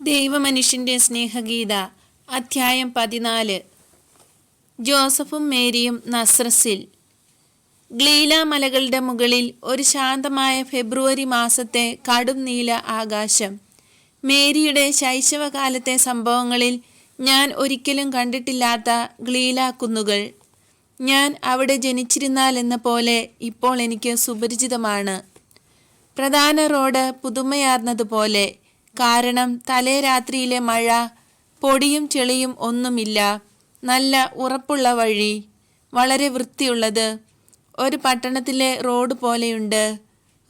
ദൈവമനുഷ്യന്റെ സ്നേഹഗീത അധ്യായം പതിനാല്. ജോസഫും മേരിയും നസ്രസിൽ. ഗ്ലീല മലകളുടെ മുകളിൽ ഒരു ശാന്തമായ ഫെബ്രുവരി മാസത്തെ കടും നീല ആകാശം. മേരിയുടെ ശൈശവകാലത്തെ സംഭവങ്ങളിൽ ഞാൻ ഒരിക്കലും കണ്ടിട്ടില്ലാത്ത ഗ്ലീല കുന്നുകൾ. ഞാൻ അവിടെ ജനിച്ചിരുന്നാൽ എന്ന പോലെ ഇപ്പോൾ എനിക്ക് സുപരിചിതമാണ്. പ്രധാന റോഡ് പുതുമയാർന്നതുപോലെ കാരണം തലേ രാത്രിയിലെ മഴ പൊടിയും ചെളിയും ഒന്നുമില്ല. നല്ല ഉറപ്പുള്ള വഴി. വളരെ വൃത്തിയുള്ളത്. ഒരു പട്ടണത്തിലെ റോഡ് പോലെയുണ്ട്.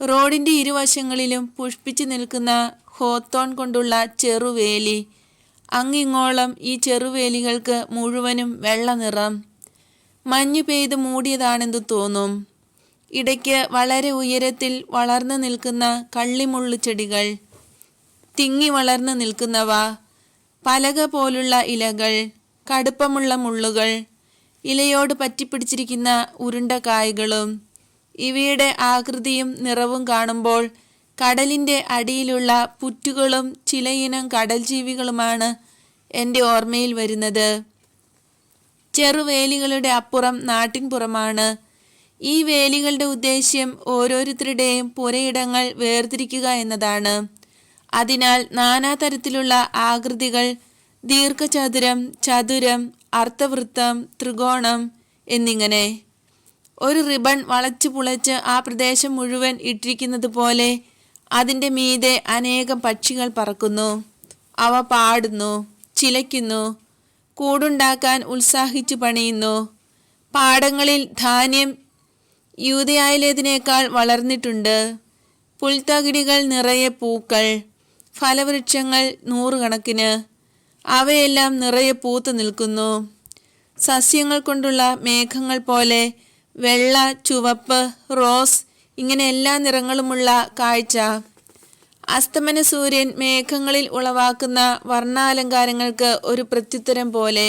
റോഡിന്റെ ഇരുവശങ്ങളിലും പുഷ്പിച്ചു നിൽക്കുന്ന ഹോത്തോൺ കൊണ്ടുള്ള ചെറുവേലി. അങ്ങിങ്ങോളം ഈ ചെറുവേലികൾക്ക് മുഴുവനും വെള്ള നിറം മഞ്ഞു പെയ്ത് മൂടിയതാണെന്ന് തോന്നും. ഇടയ്ക്ക് വളരെ ഉയരത്തിൽ വളർന്നു നിൽക്കുന്ന കള്ളിമുള്ളു ചെടികൾ. തിങ്ങി വളർന്നു നിൽക്കുന്നവ. പലക പോലുള്ള ഇലകൾ കടുപ്പമുള്ള മുള്ളുകൾ ഇലയോട് പറ്റിപ്പിടിച്ചിരിക്കുന്ന ഉരുണ്ട കായ്കളും ഇവയുടെ ആകൃതിയും നിറവും കാണുമ്പോൾ കടലിന്റെ അടിയിലുള്ള പുറ്റുകളും ചിലയിനം കടൽ ജീവികളുമാണ് എന്റെ ഓർമ്മയിൽ വരുന്നത്. ചെറുവേലികളുടെ അപ്പുറം നാട്ടിൻപുറമാണ്. ഈ വേലികളുടെ ഉദ്ദേശ്യം ഓരോരുത്തരുടെയും പുരയിടങ്ങൾ വേർതിരിക്കുക എന്നതാണ്. അതിനാൽ നാനാതരത്തിലുള്ള ആകൃതികൾ ദീർഘചതുരം ചതുരം അർത്ഥവൃത്തം ത്രികോണം എന്നിങ്ങനെ. ഒരു റിബൺ വളച്ചു പുളച്ച് ആ പ്രദേശം മുഴുവൻ ഇട്ടിരിക്കുന്നത് പോലെ അതിന്റെ മീതെ അനേകം പക്ഷികൾ പറക്കുന്നു. അവ പാടുന്നു ചിലയ്ക്കുന്നു കൂടുണ്ടാക്കാൻ ഉത്സാഹിച്ചു പണിയുന്നു. പാടങ്ങളിൽ ധാന്യം യൂതയായിലേതിനേക്കാൾ വളർന്നിട്ടുണ്ട്. പുൽത്തകിടികൾ നിറയെ പൂക്കൾ ഫലവൃക്ഷങ്ങൾ നൂറുകണക്കിന് അവയെല്ലാം നിറയെ പൂത്തു നിൽക്കുന്നു. സസ്യങ്ങൾ കൊണ്ടുള്ള മേഘങ്ങൾ പോലെ വെള്ള ചുവപ്പ് റോസ് ഇങ്ങനെ എല്ലാ നിറങ്ങളുമുള്ള കാഴ്ച. അസ്തമന സൂര്യൻ മേഘങ്ങളിൽ ഉളവാക്കുന്ന വർണാലങ്കാരങ്ങൾക്ക് ഒരു പ്രത്യുത്തരം പോലെ.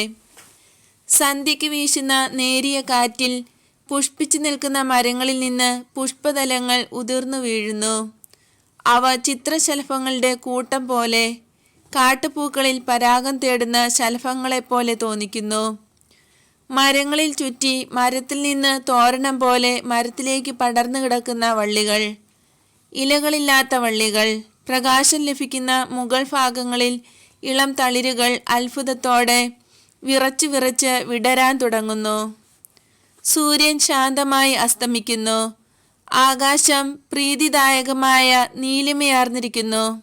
സന്ധ്യയ്ക്ക് വീശുന്ന നേരിയ കാറ്റിൽ പുഷ്പിച്ചു നിൽക്കുന്ന മരങ്ങളിൽ നിന്ന് പുഷ്പതലങ്ങൾ ഉതിർന്നു വീഴുന്നു. അവ ചിത്രശലഭങ്ങളുടെ കൂട്ടം പോലെ കാട്ടുപൂക്കളിൽ പരാഗം തേടുന്ന ശലഭങ്ങളെപ്പോലെ തോന്നിക്കുന്നു. മരങ്ങളിൽ ചുറ്റി മരത്തിൽ നിന്ന് തോരണം പോലെ മരത്തിലേക്ക് പടർന്നു കിടക്കുന്ന വള്ളികൾ ഇലകളില്ലാത്ത വള്ളികൾ പ്രകാശം ലഭിക്കുന്ന മുകൾ ഭാഗങ്ങളിൽ ഇളം തളിരുകൾ അത്ഭുതത്തോടെ വിറച്ചു വിറച്ച് വിടരാൻ തുടങ്ങുന്നു. സൂര്യൻ ശാന്തമായി അസ്തമിക്കുന്നു. ആകാശം പ്രീതിദായകമായ നീലിമയാർന്നിരിക്കുന്നു.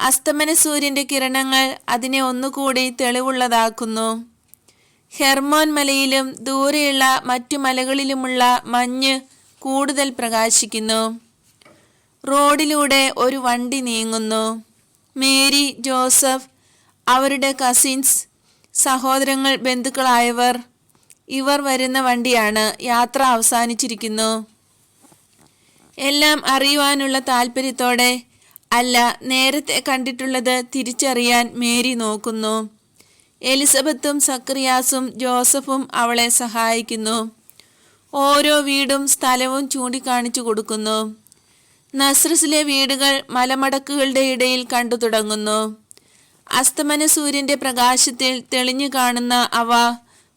അസ്തമന സൂര്യന്റെ കിരണങ്ങൾ അതിനെ ഒന്നുകൂടി തെളിവുള്ളതാക്കുന്നു. ഹെർമോൻ മലയിലും ദൂരെയുള്ള മറ്റു മലകളിലുമുള്ള മഞ്ഞ് കൂടുതൽ പ്രകാശിക്കുന്നു. റോഡിലൂടെ ഒരു വണ്ടി നീങ്ങുന്നു. മേരി ജോസഫ് അവരുടെ കസിൻസ് സഹോദരങ്ങൾ ബന്ധുക്കളായവർ ഇവർ വരുന്ന വണ്ടിയാണ് യാത്ര അവസാനിച്ചിരിക്കുന്നു. എല്ലാം അറിയുവാനുള്ള താല്പര്യത്തോടെ അല്ല നേരത്തെ കണ്ടിട്ടുള്ളത് തിരിച്ചറിയാൻ മേരി നോക്കുന്നു. എലിസബത്തും സക്രിയാസും ജോസഫും അവളെ സഹായിക്കുന്നു. ഓരോ വീടും സ്ഥലവും ചൂണ്ടിക്കാണിച്ചു കൊടുക്കുന്നു. നസ്രസിലെ വീടുകൾ മലമടക്കുകളുടെ ഇടയിൽ കണ്ടു തുടങ്ങുന്നു. അസ്തമന സൂര്യന്റെ പ്രകാശത്തിൽ തെളിഞ്ഞു കാണുന്ന അവ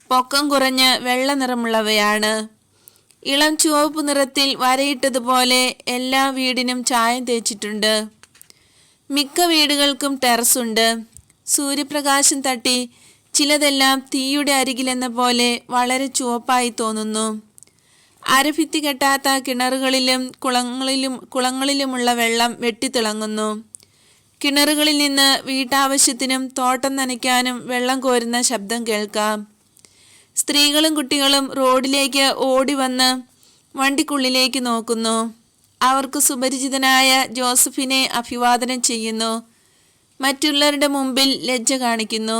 പൊക്കം കുറഞ്ഞ് വെള്ള നിറമുള്ളവയാണ് ഇളം ചുവപ്പ് നിറത്തിൽ വരയിട്ടതുപോലെ എല്ലാ വീടിനും ചായം തേച്ചിട്ടുണ്ട്. മിക്ക വീടുകൾക്കും ടെറസുണ്ട്. സൂര്യപ്രകാശം തട്ടി ചിലതെല്ലാം തീയുടെ അരികിലെന്ന പോലെ വളരെ ചുവപ്പായി തോന്നുന്നു. അരഭിത്തി കെട്ടാത്ത കിണറുകളിലും കുളങ്ങളിലും കുളങ്ങളിലുമുള്ള വെള്ളം വെട്ടിത്തിളങ്ങുന്നു. കിണറുകളിൽ നിന്ന് വീട്ടാവശ്യത്തിനും തോട്ടം നനയ്ക്കാനും വെള്ളം കോരുന്ന ശബ്ദം കേൾക്കാം. സ്ത്രീകളും കുട്ടികളും റോഡിലേക്ക് ഓടി വന്ന് വണ്ടിക്കുള്ളിലേക്ക് നോക്കുന്നു. അവർക്ക് സുപരിചിതനായ ജോസഫിനെ അഭിവാദനം ചെയ്യുന്നു. മറ്റുള്ളവരുടെ മുമ്പിൽ ലജ്ജ കാണിക്കുന്നു.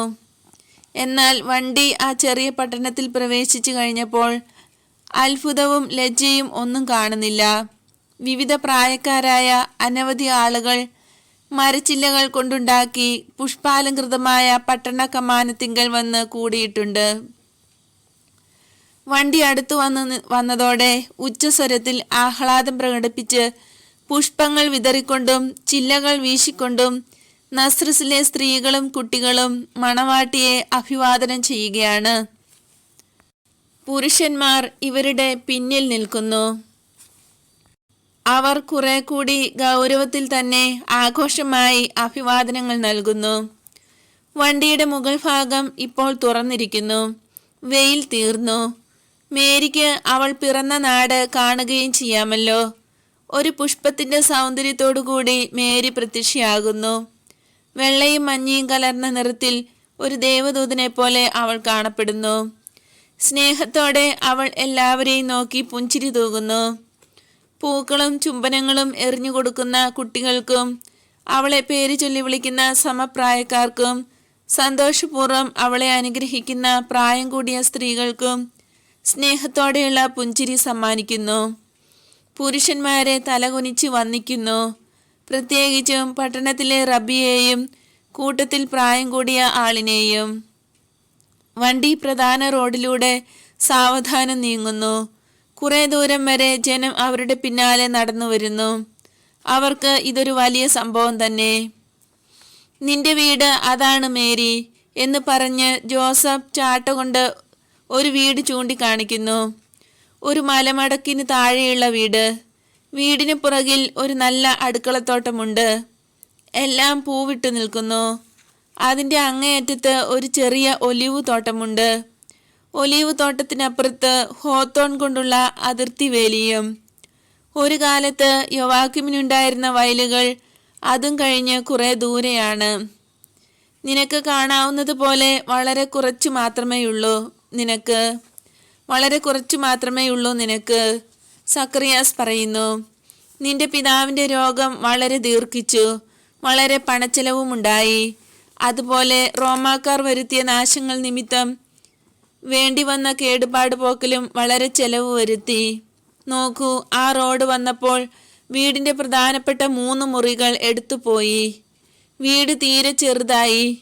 എന്നാൽ വണ്ടി ആ ചെറിയ പട്ടണത്തിൽ പ്രവേശിച്ചു കഴിഞ്ഞപ്പോൾ അത്ഭുതവും ലജ്ജയും ഒന്നും കാണുന്നില്ല. വിവിധ പ്രായക്കാരായ അനവധി ആളുകൾ മരച്ചില്ലകൾ കൊണ്ടുണ്ടാക്കി പുഷ്പാലങ്കൃതമായ പട്ടണ കമാനത്തിങ്കൽ വന്ന് കൂടിയിട്ടുണ്ട്. വണ്ടി അടുത്തു വന്ന് വന്നതോടെ ഉച്ചസ്വരത്തിൽ ആഹ്ലാദം പ്രകടിപ്പിച്ച് പുഷ്പങ്ങൾ വിതറിക്കൊണ്ടും ചില്ലകൾ വീശിക്കൊണ്ടും നസ്രസിലെ സ്ത്രീകളും കുട്ടികളും മണവാട്ടിയെ അഭിവാദനം ചെയ്യുകയാണ്. പുരുഷന്മാർ ഇവരുടെ പിന്നിൽ നിൽക്കുന്നു. അവർ കുറെ കൂടി ഗൗരവത്തിൽ തന്നെ ആഘോഷമായി അഭിവാദനങ്ങൾ നൽകുന്നു. വണ്ടിയുടെ മുകൾ ഭാഗം ഇപ്പോൾ തുറന്നിരിക്കുന്നു. വെയിൽ തീർന്നു. മേരിക്ക് അവൾ പിറന്ന നാട് കാണുകയും ചെയ്യാമല്ലോ. ഒരു പുഷ്പത്തിന്റെ സൗന്ദര്യത്തോടു കൂടി മേരി പ്രത്യക്ഷയാകുന്നു. വെള്ളയും മഞ്ഞയും കലർന്ന നിറത്തിൽ ഒരു ദേവദൂതനെ പോലെ അവൾ കാണപ്പെടുന്നു. സ്നേഹത്തോടെ അവൾ എല്ലാവരെയും നോക്കി പുഞ്ചിരി തൂകുന്നു. പൂക്കളും ചുംബനങ്ങളും എറിഞ്ഞു കൊടുക്കുന്ന കുട്ടികൾക്കും അവളെ പേര് ചൊല്ലി വിളിക്കുന്ന സമപ്രായക്കാർക്കും സന്തോഷപൂർവം അവളെ അനുഗ്രഹിക്കുന്ന പ്രായം കൂടിയ സ്ത്രീകൾക്കും സ്നേഹത്തോടെയുള്ള പുഞ്ചിരി സമ്മാനിക്കുന്നു. പുരുഷന്മാരെ തലകുനിച്ച് വന്നിക്കുന്നു പ്രത്യേകിച്ചും പട്ടണത്തിലെ റബിയെയും കൂട്ടത്തിൽ പ്രായം കൂടിയ ആളിനെയും. വണ്ടി പ്രധാന റോഡിലൂടെ സാവധാനം നീങ്ങുന്നു. കുറേ ദൂരം വരെ ജനം അവരുടെ പിന്നാലെ നടന്നു വരുന്നു. അവർക്ക് ഇതൊരു വലിയ സംഭവം തന്നെ. നിന്റെ വീട് അതാണ് മേരി എന്ന് പറഞ്ഞ് ജോസഫ് ചാട്ട കൊണ്ട് ഒരു വീട് ചൂണ്ടിക്കാണിക്കുന്നു. ഒരു മലമടക്കിന് താഴെയുള്ള വീട്. വീടിന് പുറകിൽ ഒരു നല്ല അടുക്കളത്തോട്ടമുണ്ട്. എല്ലാം പൂവിട്ട് നിൽക്കുന്നു. അതിന്റെ അങ്ങേയറ്റത്ത് ഒരു ചെറിയ ഒലിവ് തോട്ടമുണ്ട്. ഒലിവ് തോട്ടത്തിനപ്പുറത്ത് ഹോത്തോൺ കൊണ്ടുള്ള അതിർത്തി വേലിയും. ഒരു കാലത്ത് യുവാക്കിമിനുണ്ടായിരുന്ന വയലുകൾ അതും കഴിഞ്ഞ് കുറേ ദൂരെയാണ്. നിനക്ക് കാണാവുന്നത് പോലെ വളരെ കുറച്ചു മാത്രമേയുള്ളൂ. നിനക്ക് വളരെ കുറച്ചു മാത്രമേയുള്ളൂ നിനക്ക്. സക്രിയാസ് പറയുന്നു നിന്റെ പിതാവിന്റെ രോഗം വളരെ ദീർഘിച്ചു വളരെ പണച്ചെലവുമുണ്ടായി അതുപോലെ റോമാക്കാർ വരുത്തിയ നാശങ്ങൾ നിമിത്തം വേണ്ടി വന്ന കേടുപാട് പോക്കലും വളരെ ചെലവ് വരുത്തി. നോക്കൂ ആ റോഡ് വന്നപ്പോൾ വീടിന്റെ പ്രധാനപ്പെട്ട മൂന്ന് മുറികൾ എടുത്തുപോയി. വീട് തീരെ ചെറുതായി.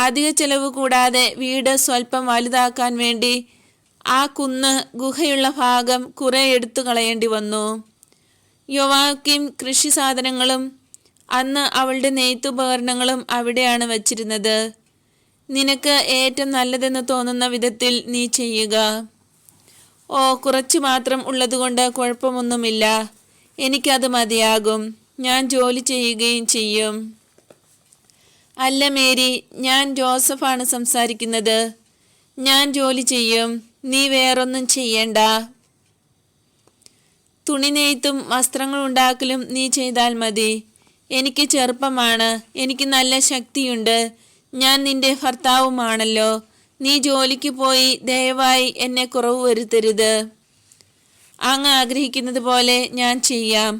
അധിക ചെലവ് കൂടാതെ വീട് സ്വല്പം വലുതാക്കാൻ വേണ്ടി ആ കുന്ന് ഗുഹയുള്ള ഭാഗം കുറെ എടുത്തു കളയേണ്ടി വന്നു. യുവാക്കിം കൃഷി സാധനങ്ങളും അന്ന് അവളുടെ നെയ്ത്തുപകരണങ്ങളും അവിടെയാണ് വച്ചിരുന്നത്. നിനക്ക് ഏറ്റവും നല്ലതെന്ന് തോന്നുന്ന വിധത്തിൽ നീ ചെയ്യുക. ഓ കുറച്ച് മാത്രം ഉള്ളതുകൊണ്ട് കുഴപ്പമൊന്നുമില്ല. എനിക്കത് മതിയാകും. ഞാൻ ജോലി ചെയ്യുകയും ചെയ്യും. അല്ല മേരി ഞാൻ ജോസഫാണ് സംസാരിക്കുന്നത്. ഞാൻ ജോലി ചെയ്യും നീ വേറൊന്നും ചെയ്യണ്ട. തുണി നെയ്ത്തും വസ്ത്രങ്ങൾ ഉണ്ടാക്കലും നീ ചെയ്താൽ മതി. എനിക്ക് ചെറുപ്പമാണ് എനിക്ക് നല്ല ശക്തിയുണ്ട്. ഞാൻ നിന്റെ ഭർത്താവുമാണല്ലോ. നീ ജോലിക്ക് പോയി ദയവായി എന്നെ കുറവ് വരുത്തരുത്. അങ്ങ് ആഗ്രഹിക്കുന്നത് പോലെ ഞാൻ ചെയ്യാം.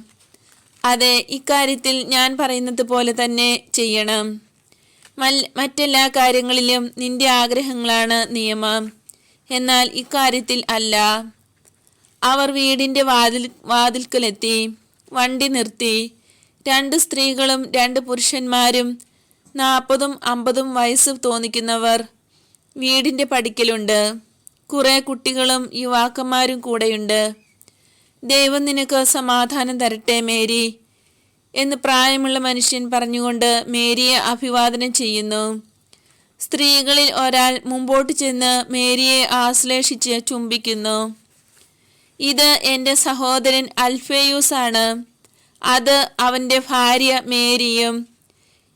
അതെ ഇക്കാര്യത്തിൽ ഞാൻ പറയുന്നത് പോലെ തന്നെ ചെയ്യണം. മറ്റെല്ലാ കാര്യങ്ങളിലും നിന്റെ ആഗ്രഹങ്ങളാണ് നിയമം. എന്നാൽ ഇക്കാര്യത്തിൽ അല്ല. അവർ വീടിന്റെ വാതിൽ വാതിൽക്കലെത്തി. വണ്ടി നിർത്തി. രണ്ട് സ്ത്രീകളും രണ്ട് പുരുഷന്മാരും നാൽപ്പതും അമ്പതും വയസ്സ് തോന്നിക്കുന്നവർ വീടിന്റെ പടിക്കലുണ്ട്. കുറേ കുട്ടികളും യുവാക്കന്മാരും കൂടെയുണ്ട്. ദൈവം നിനക്ക് സമാധാനം തരട്ടെ മേരി. എന്ന് പ്രായമുള്ള മനുഷ്യൻ പറഞ്ഞുകൊണ്ട് മേരിയെ അഭിവാദനം ചെയ്യുന്നു. സ്ത്രീകളിൽ ഒരാൾ മുമ്പോട്ട് ചെന്ന് മേരിയെ ആശ്ലേഷിച്ച് ചുംബിക്കുന്നു. ഇത് എന്റെ സഹോദരൻ അൽഫേയൂസ് ആണ് അത് അവന്റെ ഭാര്യ മേരിയും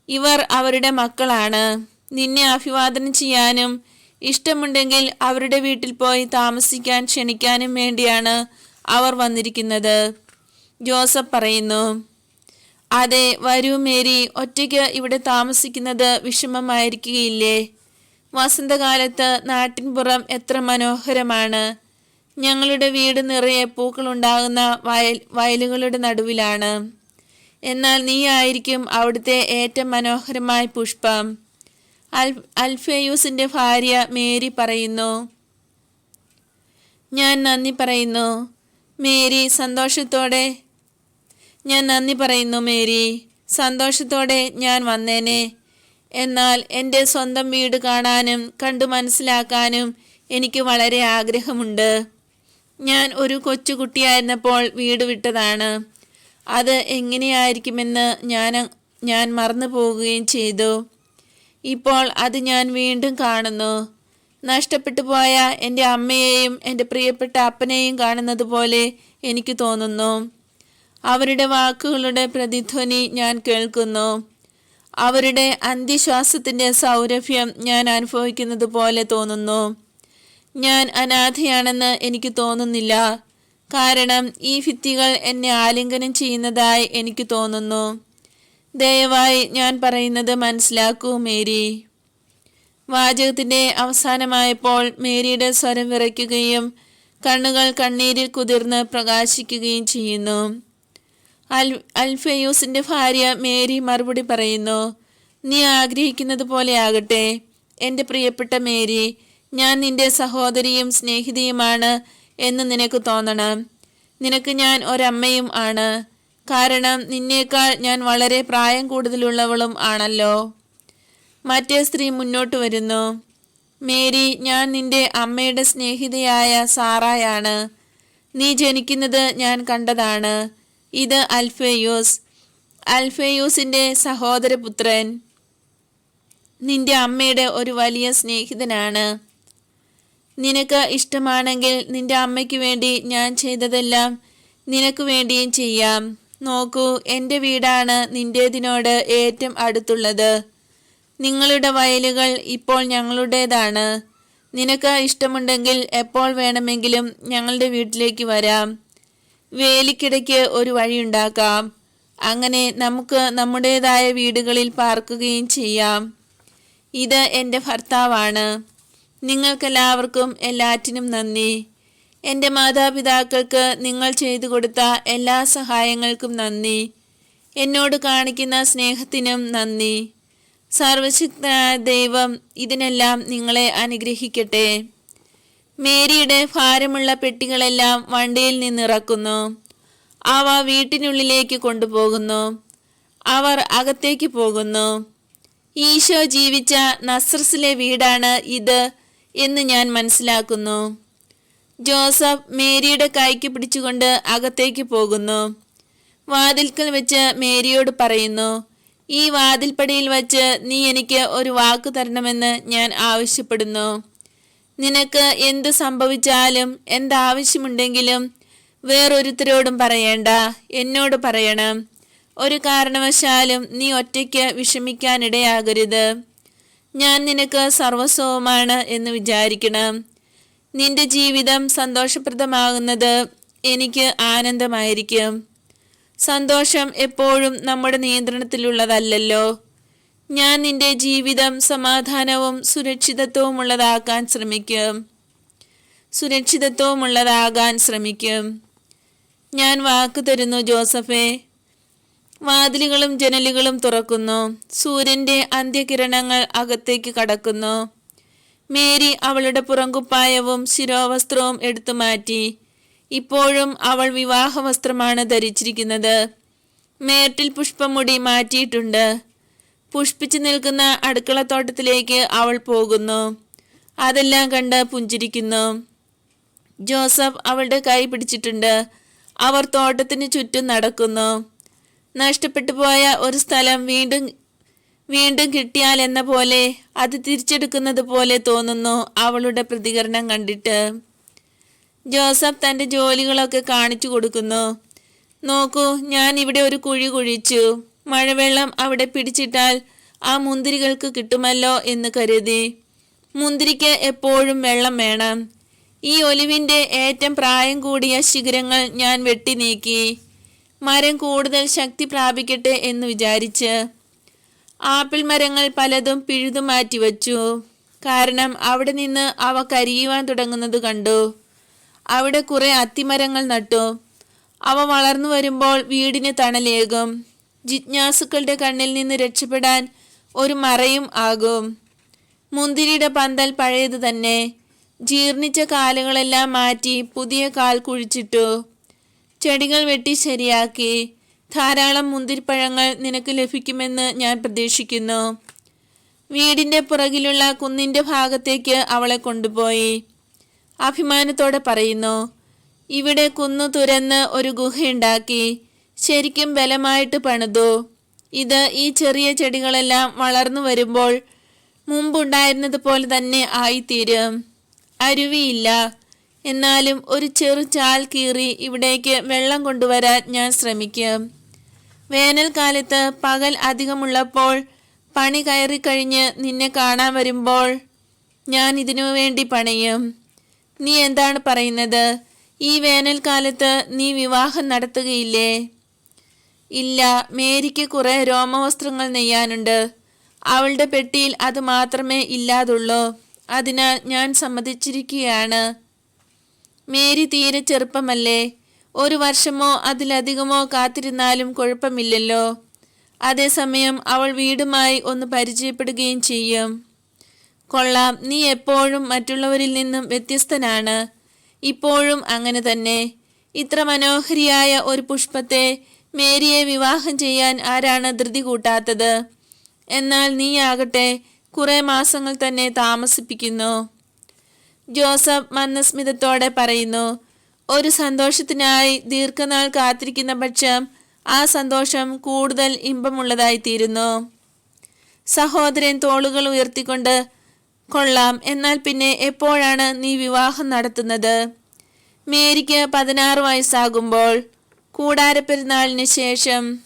ഇവർ അവരുടെ മക്കളാണ്. നിന്നെ അഭിവാദനം ചെയ്യാനും ഇഷ്ടമുണ്ടെങ്കിൽ അവരുടെ വീട്ടിൽ പോയി താമസിക്കാൻ ക്ഷണിക്കാനും വേണ്ടിയാണ് അവർ വന്നിരിക്കുന്നത്. ജോസഫ് പറയുന്നു അതെ വരൂ മേരി. ഒറ്റയ്ക്ക് ഇവിടെ താമസിക്കുന്നത് വിഷമമായിരിക്കുകയില്ലേ? വസന്തകാലത്ത് നാട്ടിൻപുറം എത്ര മനോഹരമാണ്. ഞങ്ങളുടെ വീട് നിറയെ പൂക്കളുണ്ടാകുന്ന വയൽ വയലുകളുടെ നടുവിലാണ്. എന്നാൽ നീ ആയിരിക്കും അവിടുത്തെ ഏറ്റവും മനോഹരമായ പുഷ്പം. അൽ അൽഫേയൂസിന്റെ ഭാര്യ മേരി പറയുന്നു. ഞാൻ നന്ദി പറയുന്നു. മേരി സന്തോഷത്തോടെ ഞാൻ നന്ദി പറയുന്നു മേരി. സന്തോഷത്തോടെ ഞാൻ വന്നേനെ. എന്നാൽ എന്റെ സ്വന്തം വീട് കാണാനും കണ്ടു മനസ്സിലാക്കാനും എനിക്ക് വളരെ ആഗ്രഹമുണ്ട്. ഞാൻ ഒരു കൊച്ചുകുട്ടിയായിരുന്നപ്പോൾ വീട് വിട്ടതാണ്. അത് എങ്ങനെയായിരിക്കുമെന്ന് ഞാൻ ഞാൻ മറന്നു പോവുകയും ചെയ്തു. ഇപ്പോൾ അത് ഞാൻ വീണ്ടും കാണുന്നു. നഷ്ടപ്പെട്ടു പോയ എന്റെ അമ്മയെയും എന്റെ പ്രിയപ്പെട്ട അപ്പനെയും കാണുന്നത് പോലെ എനിക്ക് തോന്നുന്നു. അവരുടെ വാക്കുകളുടെ പ്രതിധ്വനി ഞാൻ കേൾക്കുന്നു. അവരുടെ അന്ത്യശ്വാസത്തിന്റെ സൗരഭ്യം ഞാൻ അനുഭവിക്കുന്നത് പോലെ തോന്നുന്നു. ഞാൻ അനാഥയാണെന്ന് എനിക്ക് തോന്നുന്നില്ല. കാരണം ഈ ഭിത്തികൾ എന്നെ ആലിംഗനം ചെയ്യുന്നതായി എനിക്ക് തോന്നുന്നു. ദയവായി ഞാൻ പറയുന്നത് മനസ്സിലാക്കൂ മേരി. വാചകത്തിന്റെ അവസാനമായപ്പോൾ മേരിയുടെ സ്വരം വിറയ്ക്കുകയും കണ്ണുകൾ കണ്ണീരിൽ കുതിർന്ന് പ്രകാശിക്കുകയും ചെയ്യുന്നു. അൽ അൽഫയൂസിന്റെ ഭാര്യ മേരി മറുപടി പറയുന്നു നീ ആഗ്രഹിക്കുന്നത് പോലെ ആകട്ടെ എന്റെ പ്രിയപ്പെട്ട മേരി ഞാൻ നിന്റെ സഹോദരിയും സ്നേഹിതയുമാണ് എന്ന് നിനക്ക് തോന്നണം. നിനക്ക് ഞാൻ ഒരമ്മയും ആണ്. കാരണം നിന്നേക്കാൾ ഞാൻ വളരെ പ്രായം കൂടുതലുള്ളവളും ആണല്ലോ. മറ്റേ സ്ത്രീ മുന്നോട്ട് വരുന്നു മേരി ഞാൻ നിന്റെ അമ്മയുടെ സ്നേഹിതയായ സാറായാണ്. നീ ജനിക്കുന്നത് ഞാൻ കണ്ടതാണ്. ഇത് അൽഫേയൂസ്. അൽഫേയൂസിന്റെ സഹോദരപുത്രൻ നിന്റെ അമ്മയുടെ ഒരു വലിയ സ്നേഹിതനാണ്. നിനക്ക് ഇഷ്ടമാണെങ്കിൽ നിന്റെ അമ്മയ്ക്ക് വേണ്ടി ഞാൻ ചെയ്തതെല്ലാം നിനക്ക് വേണ്ടിയും ചെയ്യാം. നോക്കൂ എന്റെ വീടാണ് നിന്റേതിനോട് ഏറ്റവും അടുത്തുള്ളത്. നിങ്ങളുടെ വയലുകൾ ഇപ്പോൾ ഞങ്ങളുടേതാണ്. നിനക്ക് ഇഷ്ടമുണ്ടെങ്കിൽ എപ്പോൾ വേണമെങ്കിലും ഞങ്ങളുടെ വീട്ടിലേക്ക് വരാം. വേലിക്കിടയ്ക്ക് ഒരു വഴിയുണ്ടാക്കാം അങ്ങനെ നമുക്ക് നമ്മുടേതായ വീടുകളിൽ പാർക്കുകയും ചെയ്യാം. ഇത് എന്റെ ഭർത്താവാണ്. നിങ്ങൾക്കെല്ലാവർക്കും എല്ലാറ്റിനും നന്ദി. എന്റെ മാതാപിതാക്കൾക്ക് നിങ്ങൾ ചെയ്തു കൊടുത്ത എല്ലാ സഹായങ്ങൾക്കും നന്ദി. എന്നോട് കാണിക്കുന്ന സ്നേഹത്തിനും നന്ദി. സർവശക്തനായ ദൈവം ഇതിനെല്ലാം നിങ്ങളെ അനുഗ്രഹിക്കട്ടെ. മേരിയുടെ ഭാരമുള്ള പെട്ടികളെല്ലാം വണ്ടിയിൽ നിന്നിറക്കുന്നു. അവ വീട്ടിനുള്ളിലേക്ക് കൊണ്ടുപോകുന്നു. അവർ അകത്തേക്ക് പോകുന്നു. ഈശോ ജീവിച്ച നസ്രസിലെ വീടാണ് ഇത് എന്ന് ഞാൻ മനസ്സിലാക്കുന്നു. ജോസഫ് മേരിയുടെ കൈക്ക് പിടിച്ചുകൊണ്ട് അകത്തേക്ക് പോകുന്നു. വാതിൽക്കൽ വെച്ച് മേരിയോട് പറയുന്നു ഈ വാതിൽപ്പടിയിൽ വച്ച് നീ എനിക്ക് ഒരു വാക്ക് തരണമെന്ന് ഞാൻ ആവശ്യപ്പെടുന്നു. നിനക്ക് എന്ത് സംഭവിച്ചാലും എന്താവശ്യമുണ്ടെങ്കിലും വേറൊരുത്തരോടും പറയേണ്ട. എന്നോട് പറയണം. ഒരു കാരണവശാലും നീ ഒറ്റയ്ക്ക് വിഷമിക്കാനിടയാകരുത്. ഞാൻ നിനക്ക് സർവസ്വവുമാണ് എന്ന് വിചാരിക്കണം. നിന്റെ ജീവിതം സന്തോഷപ്രദമാകുന്നത് എനിക്ക് ആനന്ദമായിരിക്കും. സന്തോഷം എപ്പോഴും നമ്മുടെ നിയന്ത്രണത്തിലുള്ളതല്ലല്ലോ. ഞാൻ നിന്റെ ജീവിതം സമാധാനവും സുരക്ഷിതത്വവുമുള്ളതാക്കാൻ ശ്രമിക്കും. സുരക്ഷിതത്വമുള്ളതാകാൻ ശ്രമിക്കും. ഞാൻ വാക്ക് തരുന്നു ജോസഫേ. വാതിലുകളും ജനലുകളും തുറക്കുന്നു. സൂര്യന്റെ അന്ത്യകിരണങ്ങൾ അകത്തേക്ക് കടക്കുന്നു. മേരി അവളുടെ പുറങ്കുപ്പായവും ശിരോവസ്ത്രവും എടുത്തു മാറ്റി. ഇപ്പോഴും അവൾ വിവാഹ വസ്ത്രമാണ് ധരിച്ചിരിക്കുന്നത്. മേട്ടിൽ പുഷ്പമുടി മാറ്റിയിട്ടുണ്ട്. പുഷ്പിച്ചു നിൽക്കുന്ന അടുക്കളത്തോട്ടത്തിലേക്ക് അവൾ പോകുന്നു. അതെല്ലാം കണ്ട് പുഞ്ചിരിക്കുന്നു. ജോസഫ് അവളുടെ കൈ പിടിച്ചിട്ടുണ്ട്. അവർ തോട്ടത്തിന് ചുറ്റും നടക്കുന്നു. നഷ്ടപ്പെട്ടു പോയ ഒരു സ്ഥലം വീണ്ടും വീണ്ടും കിട്ടിയാൽ എന്ന പോലെ അത് തിരിച്ചെടുക്കുന്നത് പോലെ തോന്നുന്നു അവളുടെ പ്രതികരണം കണ്ടിട്ട്. ജോസഫ് തന്റെ ജോലികളൊക്കെ കാണിച്ചു കൊടുക്കുന്നു. നോക്കൂ ഞാൻ ഇവിടെ ഒരു കുഴി കുഴിച്ചു. മഴവെള്ളം അവിടെ പിടിച്ചിട്ടാൽ ആ മുന്തിരികൾക്ക് കിട്ടുമല്ലോ എന്ന് കരുതി. മുന്തിരിക്ക് എപ്പോഴും വെള്ളം വേണം. ഈ ഒലിവിന്റെ ഏറ്റവും പ്രായം കൂടിയ ശിഖരങ്ങൾ ഞാൻ വെട്ടി നീക്കി. മരം കൂടുതൽ ശക്തി പ്രാപിക്കട്ടെ എന്ന് വിചാരിച്ച്. ആപ്പിൾ മരങ്ങൾ പലതും പിഴുതു മാറ്റി വച്ചു. കാരണം അവിടെ നിന്ന് അവ കരിയുവാൻ തുടങ്ങുന്നത് കണ്ടു. അവിടെ കുറേ അത്തിമരങ്ങൾ നട്ടു. അവ വളർന്നു വരുമ്പോൾ വീടിന് തണലേകും. ജിജ്ഞാസുക്കളുടെ കണ്ണിൽ നിന്ന് രക്ഷപ്പെടാൻ ഒരു മറയും ആകും. മുന്തിരിയുടെ പന്തൽ പഴയത് തന്നെ ജീർണിച്ച കാലുകളെല്ലാം മാറ്റി പുതിയ കാൽ കുഴിച്ചിട്ടു. ചെടികൾ വെട്ടി ശരിയാക്കി. ധാരാളം മുന്തിരിപ്പഴങ്ങൾ നിനക്ക് ലഭിക്കുമെന്ന് ഞാൻ പ്രതീക്ഷിക്കുന്നു. വീടിന്റെ പുറകിലുള്ള കുന്നിന്റെ ഭാഗത്തേക്ക് അവളെ കൊണ്ടുപോയി. അഭിമാനത്തോടെ പറയുന്നു ഇവിടെ കുന്നു തുരന്ന് ഒരു ഗുഹയുണ്ടാക്കി. ശരിക്കും ബലമായിട്ട് പണിതു. ഇത് ഈ ചെറിയ ചെടികളെല്ലാം വളർന്നു വരുമ്പോൾ മുമ്പുണ്ടായിരുന്നത് പോലെ തന്നെ ആയിത്തീരും. അരുവിയില്ല. എന്നാലും ഒരു ചെറു ചാൽ കീറി ഇവിടേക്ക് വെള്ളം കൊണ്ടുവരാൻ ഞാൻ ശ്രമിക്കും. വേനൽക്കാലത്ത് പകൽ അധികമുള്ളപ്പോൾ പണി കയറിക്കഴിഞ്ഞ് നിന്നെ കാണാൻ വരുമ്പോൾ ഞാൻ ഇതിനു വേണ്ടി പണിയും. നീ എന്താണ് പറയുന്നത്? ഈ വേനൽക്കാലത്ത് നീ വിവാഹം നടത്തുകയില്ലേ? ഇല്ല മേരിക്ക് കുറെ രോമവസ്ത്രങ്ങൾ നെയ്യാനുണ്ട്. അവളുടെ പെട്ടിയിൽ അത് മാത്രമേ ഇല്ലാതുള്ളൂ. അതിനാൽ ഞാൻ സമ്മതിച്ചിരിക്കുകയാണ്. മേരി തീരെ ചെറുപ്പമല്ലേ? ഒരു വർഷമോ അതിലധികമോ കാത്തിരുന്നാലും കുഴപ്പമില്ലല്ലോ. അതേസമയം അവൾ വീടുമായി ഒന്ന് പരിചയപ്പെടുകയും ചെയ്യും. കൊള്ളാം നീ എപ്പോഴും മറ്റുള്ളവരിൽ നിന്നും വ്യത്യസ്തനാണ്. ഇപ്പോഴും അങ്ങനെ തന്നെ. ഇത്ര മനോഹരിയായ ഒരു പുഷ്പത്തെ മേരിയെ വിവാഹം ചെയ്യാൻ ആരാണ് ധൃതി കൂട്ടാത്തത്? എന്നാൽ നീയാകട്ടെ കുറെ മാസങ്ങൾ തന്നെ താമസിപ്പിക്കുന്നു. ജോസഫ് മന്ദസ്മിതത്തോടെ പറയുന്നു ഒരു സന്തോഷത്തിനായി ദീർഘനാൾ കാത്തിരിക്കുന്ന പക്ഷം ആ സന്തോഷം കൂടുതൽ ഇമ്പമുള്ളതായി തീരുന്നു. സഹോദരൻ തോളുകൾ ഉയർത്തിക്കൊണ്ട് കൊള്ളാം എന്നാൽ പിന്നെ എപ്പോഴാണ് നീ വിവാഹം നടത്തുന്നത് മേരിക്ക് പതിനാറ് വയസ്സാകുമ്പോൾ കൂടാരപ്പെരുന്നാളിന് ശേഷം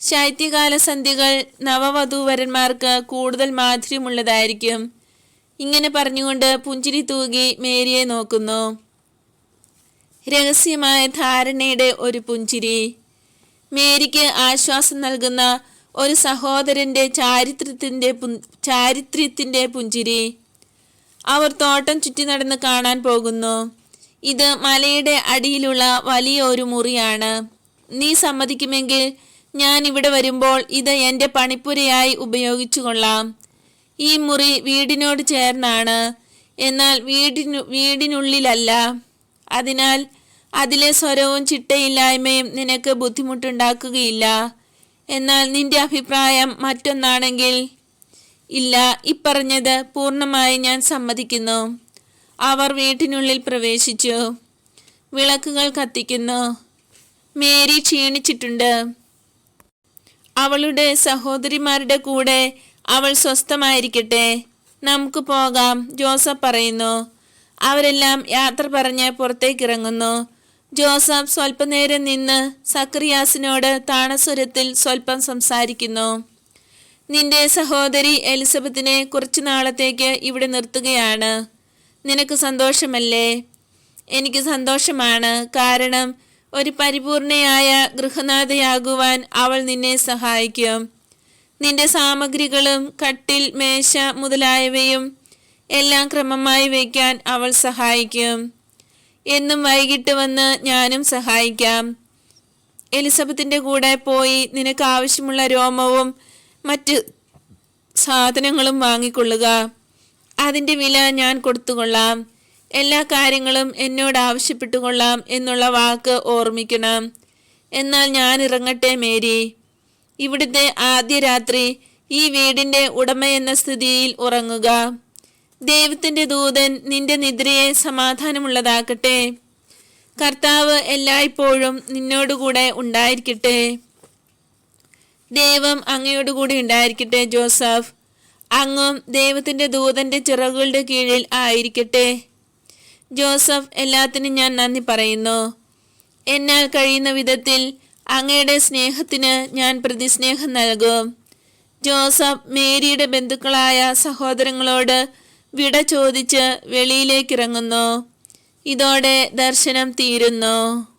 ശൈത്യകാല സന്ധ്യകൾ നവവധൂവരന്മാർക്ക് കൂടുതൽ മാധുര്യമുള്ളതായിരിക്കും. ഇങ്ങനെ പറഞ്ഞുകൊണ്ട് പുഞ്ചിരി തൂകി മേരിയെ നോക്കുന്നു. രഹസ്യമായ ധാരണയുടെ ഒരു പുഞ്ചിരി. മേരിക്ക് ആശ്വാസം നൽകുന്ന ഒരു സഹോദരന്റെ ചാരിത്രത്തിന്റെ ചാരിത്ര്യത്തിന്റെ പുഞ്ചിരി. അവർ തോട്ടം ചുറ്റി നടന്ന് കാണാൻ പോകുന്നു. ഇത് മലയുടെ അടിയിലുള്ള വലിയ ഒരു മുറിയാണ്. നീ സമ്മതിക്കുമെങ്കിൽ ഞാൻ ഇവിടെ വരുമ്പോൾ ഇത് എന്റെ പണിപ്പുരയായി ഉപയോഗിച്ചു കൊള്ളാം. ഈ മുറി വീടിനോട് ചേർന്നാണ്. എന്നാൽ വീടിനു വീടിനുള്ളിലല്ല. അതിനാൽ അതിലെ സ്വരവും ചിട്ടയില്ലായ്മയും നിനക്ക് ബുദ്ധിമുട്ടുണ്ടാക്കുകയില്ല. എന്നാൽ നിന്റെ അഭിപ്രായം മറ്റൊന്നാണെങ്കിൽ. ഇല്ല ഇപ്പറഞ്ഞത് പൂർണമായി ഞാൻ സമ്മതിക്കുന്നു. അവർ വീട്ടിനുള്ളിൽ പ്രവേശിച്ചു. വിളക്കുകൾ കത്തിക്കുന്നു. മേരി ക്ഷീണിച്ചിട്ടുണ്ട്. അവളുടെ സഹോദരിമാരുടെ കൂടെ അവൾ സ്വസ്ഥമായിരിക്കട്ടെ. നമുക്ക് പോകാം ജോസഫ് പറയുന്നു. അവരെല്ലാം യാത്ര പറഞ്ഞ് പുറത്തേക്കിറങ്ങുന്നു. ജോസഫ് സ്വല്പനേരം നിന്ന് സക്രിയാസിനോട് താണസ്വരത്തിൽ സ്വല്പം സംസാരിക്കുന്നു. നിന്റെ സഹോദരി എലിസബത്തിനെ കുറച്ചു നാളത്തേക്ക് ഇവിടെ നിർത്തുകയാണ്. നിനക്ക് സന്തോഷമല്ലേ? എനിക്ക് സന്തോഷമാണ്. കാരണം ഒരു പരിപൂർണയായ ഗൃഹനാഥയാകുവാൻ അവൾ നിന്നെ സഹായിക്കും. നിന്റെ സാമഗ്രികളും കട്ടിൽ മേശ മുതലായവയും എല്ലാം ക്രമമായി വയ്ക്കാൻ അവൾ സഹായിക്കും. എന്നും വൈകിട്ട് വന്ന് ഞാനും സഹായിക്കാം. എലിസബത്തിന്റെ കൂടെ പോയി നിനക്ക് ആവശ്യമുള്ള രോമവും മറ്റ് സാധനങ്ങളും വാങ്ങിക്കൊള്ളുക. അതിന്റെ വില ഞാൻ കൊടുത്തുകൊള്ളാം. എല്ലാ കാര്യങ്ങളും എന്നോട് ആവശ്യപ്പെട്ടുകൊള്ളാം എന്നുള്ള വാക്ക് ഓർമ്മിക്കണം. എന്നാൽ ഞാൻ ഇറങ്ങട്ടെ മേരി. ഇവിടുത്തെ ആദ്യ രാത്രി ഈ വീടിന്റെ ഉടമ എന്ന സ്ഥിതിയിൽ ഉറങ്ങുക. ദൈവത്തിന്റെ ദൂതൻ നിന്റെ നിദ്രയെ സമാധാനമുള്ളതാക്കട്ടെ. കർത്താവ് എല്ലായ്പ്പോഴും നിന്നോടുകൂടെ ഉണ്ടായിരിക്കട്ടെ. ദൈവം അങ്ങയോടുകൂടി ഉണ്ടായിരിക്കട്ടെ ജോസഫ്. അങ്ങും ദൈവത്തിന്റെ ദൂതന്റെ ചിറകുകളുടെ കീഴിൽ ആയിരിക്കട്ടെ. ജോസഫ് എല്ലാത്തിനും ഞാൻ നന്ദി പറയുന്നു. എന്നാൽ കഴിയുന്ന വിധത്തിൽ അങ്ങയുടെ സ്നേഹത്തിന് ഞാൻ പ്രതിസ്നേഹം നൽകും. ജോസഫ് മേരിയുടെ ബന്ധുക്കളായ സഹോദരങ്ങളോട് വിട ചോദിച്ച് വെളിയിലേക്കിറങ്ങുന്നു. ഇതോടെ ദർശനം തീരുന്നു.